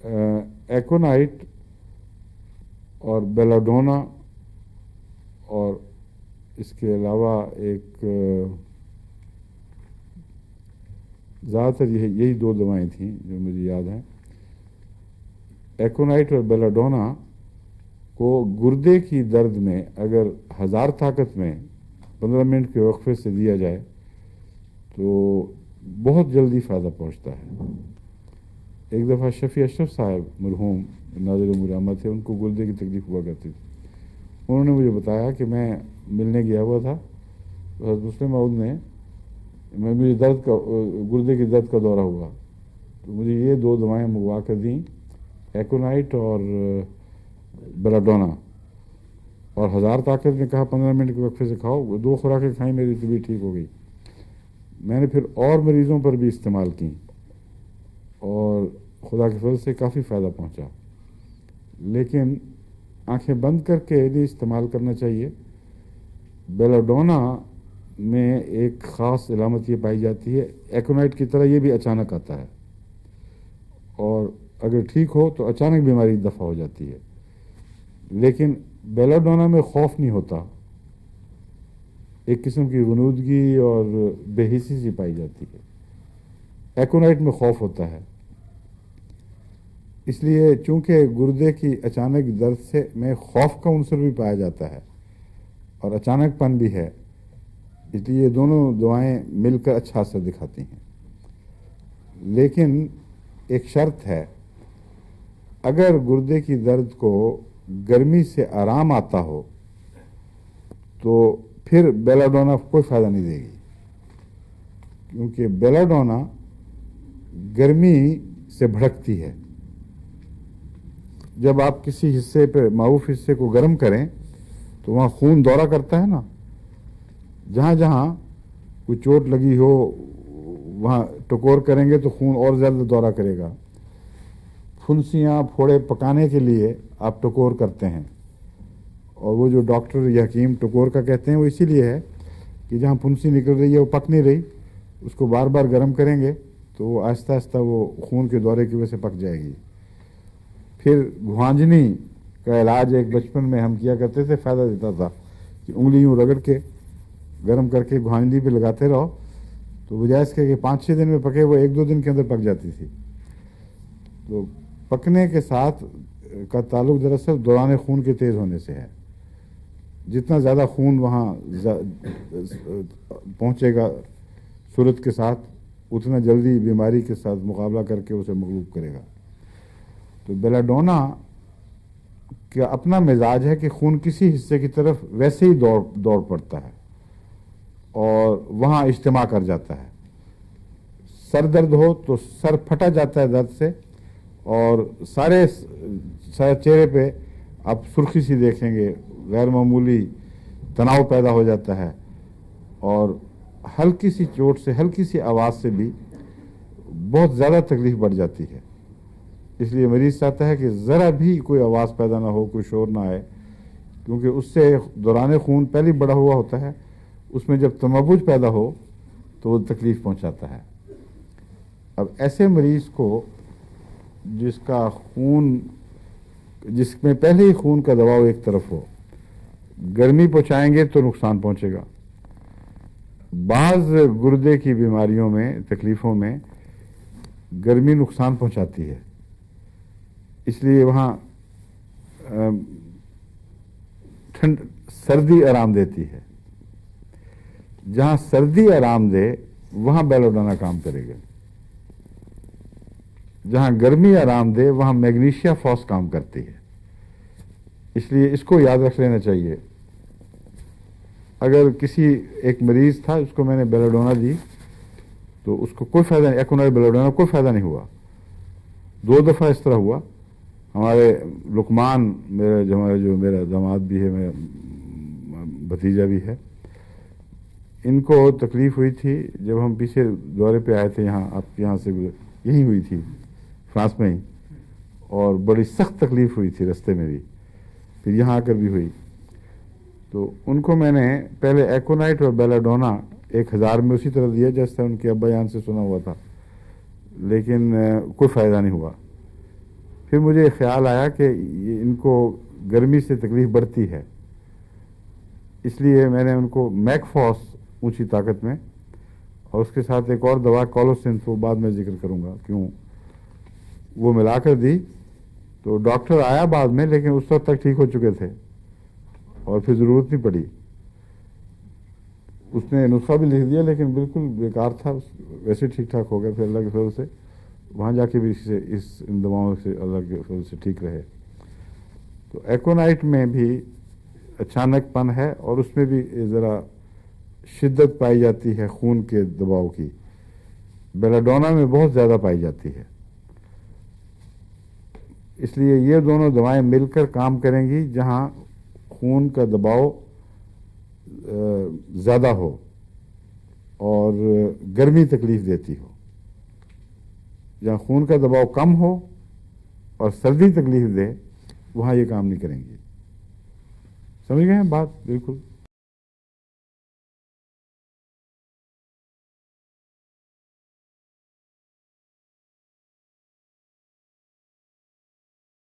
एकोनाइट और बेलाडोना और इसके अलावा एक ज़्यादातर यही यही दो दवाएँ थीं जो मुझे याद हैं। एकोनाइट और बेलाडोना को गुर्दे की दर्द में अगर हज़ार ताकत में पंद्रह मिनट के वक्फे से दिया जाए तो बहुत जल्दी फ़ायदा पहुँचता है। एक दफ़ा शफ़ी अशरफ साहब मरहूम नाजर मुरामा थे, उनको गुर्दे की तकलीफ़ हुआ करती थी। उन्होंने मुझे बताया कि मैं मिलने गया हुआ था। मुस्लिम मऊद ने मैं मुझे दर्द का, गुर्दे की दर्द का दौरा हुआ। तो मुझे ये दो दवाएँ मंगवा कर दी, एकोनाइट और बेलाडोना और हज़ार ताकत ने कहा, पंद्रह मिनट के वक्फे से खाओ दो खुराकें खाई, मेरी तबीयत ठीक हो गई। मैंने फिर और मरीज़ों पर भी इस्तेमाल की। खुदा के फल से काफ़ी फ़ायदा पहुँचा। लेकिन आँखें बंद करके यदि इस्तेमाल करना चाहिए। बेलाडोना में एक ख़ास इलामत ये पाई जाती है, एकोनाइट की तरह ये भी अचानक आता है। और अगर ठीक हो तो अचानक बीमारी दफ़ा हो जाती है। लेकिन बेलाडोना में खौफ नहीं होता। एक किस्म की गनूदगी और बेहिसी सी पाई जाती है। एकोनाइट में खौफ होता है। इसलिए चूँकि गुर्दे की अचानक दर्द से में खौफ का उनसर भी पाया जाता है और अचानकपन भी है, इसलिए दोनों दवाएँ मिलकर अच्छा असर दिखाती हैं। लेकिन एक शर्त है, अगर गुर्दे की दर्द को गर्मी से आराम आता हो तो फिर बेलाडोना कोई फ़ायदा नहीं देगी। क्योंकि बेलाडोना गर्मी से भड़कती है। जब आप किसी हिस्से पे मारूफ हिस्से को गर्म करें तो वहाँ खून दौरा करता है ना? जहाँ जहाँ कोई चोट लगी हो, वहाँ टकोर करेंगे तो खून और ज़्यादा दौरा करेगा। फुंसियाँ, फोड़े पकाने के लिए आप टकोर करते हैं। और वो जो डॉक्टर या हकीम टकोर का कहते हैं, वो इसीलिए है कि जहाँ फुंसी निकल रही है, वो पक नहीं रही, उसको बार बार गर्म करेंगे तो वो आहिस्ता आहिस्ता वो खून के दौरे की वजह से पक जाएगी। फिर घुआंजनी का इलाज एक बचपन में हम किया करते थे, फ़ायदा देता था कि उंगली यूँ रगड़ के गर्म करके घुआंजनी पे लगाते रहो। तो बजाय इसके कि पाँच छः दिन में पके, वो एक दो दिन के अंदर पक जाती थी। तो पकने के साथ का ताल्लुक दरअसल दौरान खून के तेज़ होने से है। जितना ज़्यादा खून वहाँ पहुँचेगा सूरत के साथ, उतना जल्दी बीमारी के साथ मुकाबला करके उसे मकलूब करेगा। तो बेलाडोना का अपना मिजाज है कि खून किसी हिस्से की तरफ़ वैसे ही दौड़ दौड़ पड़ता है और वहाँ इज्तम कर जाता है। सर दर्द हो तो सर फटा जाता है दर्द से और सारे सारे चेहरे पे आप सुर्खी सी देखेंगे गैर मामूली तनाव पैदा हो जाता है और हल्की सी चोट से, हल्की सी आवाज़ से भी बहुत ज़्यादा तकलीफ़ बढ़ जाती है। इसलिए मरीज़ चाहता है कि ज़रा भी कोई आवाज़ पैदा ना हो, कोई शोर ना आए। क्योंकि उससे दौरान खून पहले बढ़ा हुआ होता है, उसमें जब तमबुज पैदा हो तो वो तकलीफ़ पहुंचाता है। अब ऐसे मरीज़ को जिसका खून, जिसमें पहले ही खून का दबाव एक तरफ़ हो, गर्मी पहुंचाएँगे तो नुकसान पहुंचेगा। बाज़ गुर्दे की बीमारियों में, तकलीफ़ों में गर्मी नुकसान पहुंचाती है। इसलिए वहाँ ठंड, सर्दी आराम देती है। जहाँ सर्दी आराम दे, वहाँ बेलोडाना काम करेगा। जहाँ गर्मी आराम दे, वहाँ मैग्नीशिया फॉस काम करती है। इसलिए इसको याद रख लेना चाहिए। अगर किसी एक मरीज़ था, उसको मैंने बेलोडोना दी तो उसको कोई फ़ायदा नहीं एकोनाइट बेलोडोना, कोई फ़ायदा नहीं हुआ। दो दफ़ा इस तरह हुआ। हमारे लुकमान मेरा, जो हमारे जो मेरा दामाद भी है, मेरा भतीजा भी है, इनको तकलीफ़ हुई थी जब हम पीछे दौरे पे आए थे यहाँ आपके यहाँ से यहीं हुई थी, फ्रांस में ही। और बड़ी सख्त तकलीफ़ हुई थी रास्ते में भी, फिर यहाँ आकर भी हुई। तो उनको मैंने पहले एकोनाइट और बेलाडोना एक हज़ार में उसी तरह दिया जैसे उनके अब्बा यान से सुना हुआ था। लेकिन कोई फ़ायदा नहीं हुआ। फिर मुझे ख्याल आया कि इनको गर्मी से तकलीफ़ बढ़ती है। इसलिए मैंने उनको मैकफॉस ऊँची ताकत में और उसके साथ एक और दवा कॉलोसिंस वो बाद में ज़िक्र करूँगा, क्यों? वो मिलाकर दी। तो डॉक्टर आया बाद में, लेकिन उस वक्त तक ठीक हो चुके थे और फिर ज़रूरत नहीं पड़ी। उसने नुस्खा भी लिख दिया, लेकिन बिल्कुल बेकार था। वैसे ठीक ठाक हो गया, फिर अल्लाह के फजल से। वहाँ जाके भी इससे इस इन दवाओं से के से ठीक रहे। तो एकोनाइट में भी अचानकपन है और उसमें भी ज़रा शिद्दत पाई जाती है खून के दबाव की। बेलाडोना में बहुत ज़्यादा पाई जाती है। इसलिए ये दोनों दवाएँ मिलकर काम करेंगी जहाँ खून का दबाव ज़्यादा हो और गर्मी तकलीफ़ देती हो। जहाँ खून का दबाव कम हो और सर्दी तकलीफ़ दे, वहाँ ये काम नहीं करेंगे। समझ गए हैं बात? बिल्कुल।